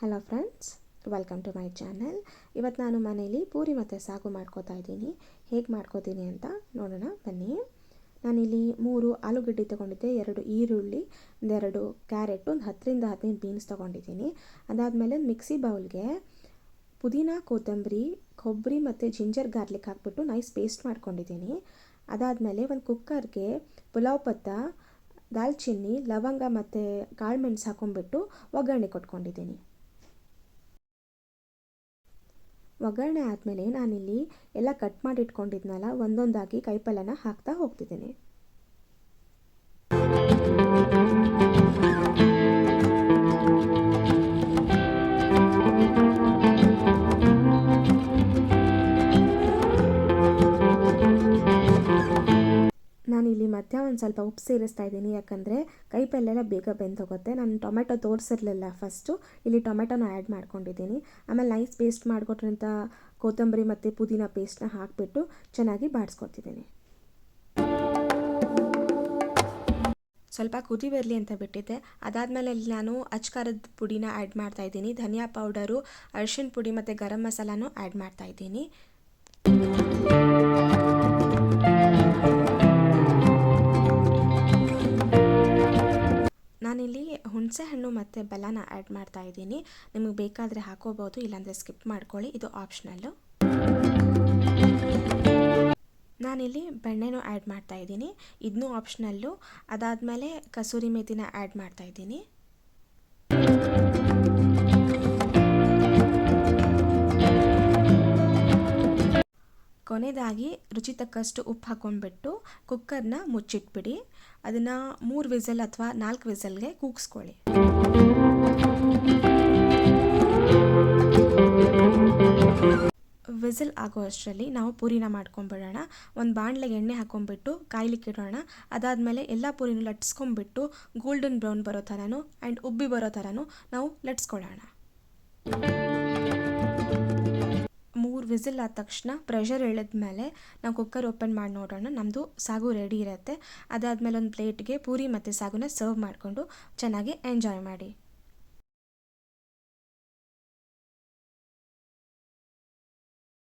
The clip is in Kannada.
Hello friends welcome to my channel ಇವತ್ತು ನಾನು ಮನೇಲಿ ಪೂರಿ ಮತ್ತು ಸಾಗು ಮಾಡ್ಕೋತಾ ಇದ್ದೀನಿ. ಹೇಗೆ ಮಾಡ್ಕೋತೀನಿ ಅಂತ ನೋಡೋಣ, ಬನ್ನಿ. ನಾನಿಲ್ಲಿ ಮೂರು ಆಲೂಗಡ್ಡೆ ತೊಗೊಂಡಿದ್ದೆ, ಎರಡು ಈರುಳ್ಳಿ ಒಂದೆರಡು ಕ್ಯಾರೆಟ್, ಒಂದು ಹತ್ತರಿಂದ ಹದಿನೈದು ಬೀನ್ಸ್ ತೊಗೊಂಡಿದ್ದೀನಿ. ಅದಾದಮೇಲೆ ಒಂದು ಮಿಕ್ಸಿ ಬೌಲ್ಗೆ ಪುದೀನ, ಕೊತ್ತಂಬರಿ, ಕೊಬ್ಬರಿ ಮತ್ತು ಜಿಂಜರ್ ಗಾರ್ಲಿಕ್ ಹಾಕ್ಬಿಟ್ಟು ನೈಸ್ ಪೇಸ್ಟ್ ಮಾಡ್ಕೊಂಡಿದ್ದೀನಿ. ಅದಾದಮೇಲೆ ಒಂದು ಕುಕ್ಕರ್ಗೆ ಪುಲಾವ್ ಪತ್ತ, ದಾಲ್ಚಿನ್ನಿ, ಲವಂಗ ಮತ್ತು ಕಾಳುಮೆಣ್ಸು ಹಾಕೊಂಡ್ಬಿಟ್ಟು ಒಗ್ಗರಣೆ ಕೊಟ್ಕೊಂಡಿದ್ದೀನಿ. ಒಗ್ಗರಣೆ ಆದಮೇಲೆ ನಾನಿಲ್ಲಿ ಎಲ್ಲ ಕಟ್ ಮಾಡಿ ಇಟ್ಕೊಂಡಿದ್ನಲ್ಲ ಒಂದೊಂದಾಗಿ ಕೈಪಲ್ಯನ ಹಾಕ್ತಾ ಹೋಗ್ತಿದ್ದೀನಿ. ನಾನಿಲ್ಲಿ ಮತ್ತೆ ಒಂದು ಸ್ವಲ್ಪ ಉಪ್ಪು ಸೇರಿಸ್ತಾ ಇದ್ದೀನಿ. ಯಾಕಂದರೆ ಕೈ ಪಲ್ಯ ಬೇಗ ಬೆಂದೋಗುತ್ತೆ. ನಾನು ಟೊಮೆಟೊ ತೋರಿಸಿರಲಿಲ್ಲ ಫಸ್ಟು ಇಲ್ಲಿ ಟೊಮೆಟೊನ ಆ್ಯಡ್ ಮಾಡ್ಕೊಂಡಿದ್ದೀನಿ. ಆಮೇಲೆ ನೈಸ್ ಪೇಸ್ಟ್ ಮಾಡಿಕೊಟ್ರಂಥ ಕೊತ್ತಂಬರಿ ಮತ್ತು ಪುದೀನ ಪೇಸ್ಟ್ನ ಹಾಕಿಬಿಟ್ಟು ಚೆನ್ನಾಗಿ ಬಾಡಿಸ್ಕೊತಿದ್ದೀನಿ. ಸ್ವಲ್ಪ ಕುದಿ ಬರಲಿ ಅಂತ ಬಿಟ್ಟಿದ್ದೆ. ಅದಾದಮೇಲೆ ಇಲ್ಲಿ ನಾನು ಅಚ್ಕಾರದ ಪುಡಿನ ಆ್ಯಡ್ ಮಾಡ್ತಾ ಇದ್ದೀನಿ. ಧನಿಯಾ ಪೌಡರು ಅರಿಶಿನ ಪುಡಿ ಮತ್ತು ಗರಂ ಮಸಾಲಾನು ಆ್ಯಡ್ ಮಾಡ್ತಾ ಇದ್ದೀನಿ. ನಾನಿಲ್ಲಿ ಹುಣಸೆ ಹಣ್ಣು ಮತ್ತು ಬೆಲ್ಲನ ಆ್ಯಡ್ ಮಾಡ್ತಾ ಇದ್ದೀನಿ. ನಿಮಗೆ ಬೇಕಾದರೆ ಹಾಕೋಬೋದು, ಇಲ್ಲಾಂದರೆ ಸ್ಕಿಪ್ ಮಾಡ್ಕೊಳ್ಳಿ. ಇದು ಆಪ್ಷನಲ್ಲು ನಾನಿಲ್ಲಿ ಬೆಣ್ಣೆನೂ ಆ್ಯಡ್ ಮಾಡ್ತಾ ಇದ್ದೀನಿ. ಇದನ್ನೂ ಆಪ್ಷನಲ್ಲು ಅದಾದಮೇಲೆ ಕಸೂರಿ ಮೇಥಿನ ಆ್ಯಡ್ ಮಾಡ್ತಾ ಇದ್ದೀನಿ. ಕೊನೆಯದಾಗಿ ರುಚಿ ತಕ್ಕಷ್ಟು ಉಪ್ಪು ಹಾಕೊಂಡ್ಬಿಟ್ಟು ಕುಕ್ಕರ್ನ ಮುಚ್ಚಿಟ್ಬಿಡಿ. ಅದನ್ನು ಮೂರು ವಿಸಲ್ ಅಥವಾ ನಾಲ್ಕು ವಿಸಲ್ಗೆ ಕೂಗಿಸ್ಕೊಳ್ಳಿ. ವಿಸಿಲ್ ಆಗೋ ಅಷ್ಟರಲ್ಲಿ ನಾವು ಪೂರಿನ ಮಾಡ್ಕೊಂಬಿಡೋಣ. ಒಂದು ಬಾಣಲೆಗೆ ಎಣ್ಣೆ ಹಾಕೊಂಡ್ಬಿಟ್ಟು ಕಾಯ್ಲಿಕ್ಕೆ ಇಡೋಣ. ಅದಾದಮೇಲೆ ಎಲ್ಲ ಪೂರಿನೂ ಲಟ್ಸ್ಕೊಂಡ್ಬಿಟ್ಟು ಗೋಲ್ಡನ್ ಬ್ರೌನ್ ಬರೋ ಥರನೂ ಆ್ಯಂಡ್ ಉಬ್ಬಿ ಬರೋ ಥರನೂ ನಾವು ಲಟ್ಸ್ಕೊಳ್ಳೋಣ. ವಿಸಿಲ್ ಆದ ತಕ್ಷಣ ಪ್ರೆಷರ್ ಇಳಿದ್ಮೇಲೆ ನಾವು ಕುಕ್ಕರ್ ಓಪನ್ ಮಾಡಿ ನೋಡೋಣ. ನಮ್ಮದು ಸಾಗು ರೆಡಿ ಇರುತ್ತೆ. ಅದಾದಮೇಲೆ ಒಂದು ಪ್ಲೇಟ್ಗೆ ಪೂರಿ ಮತ್ತು ಸಾಗುನ ಸರ್ವ್ ಮಾಡಿಕೊಂಡು ಚೆನ್ನಾಗಿ ಎಂಜಾಯ್ ಮಾಡಿ.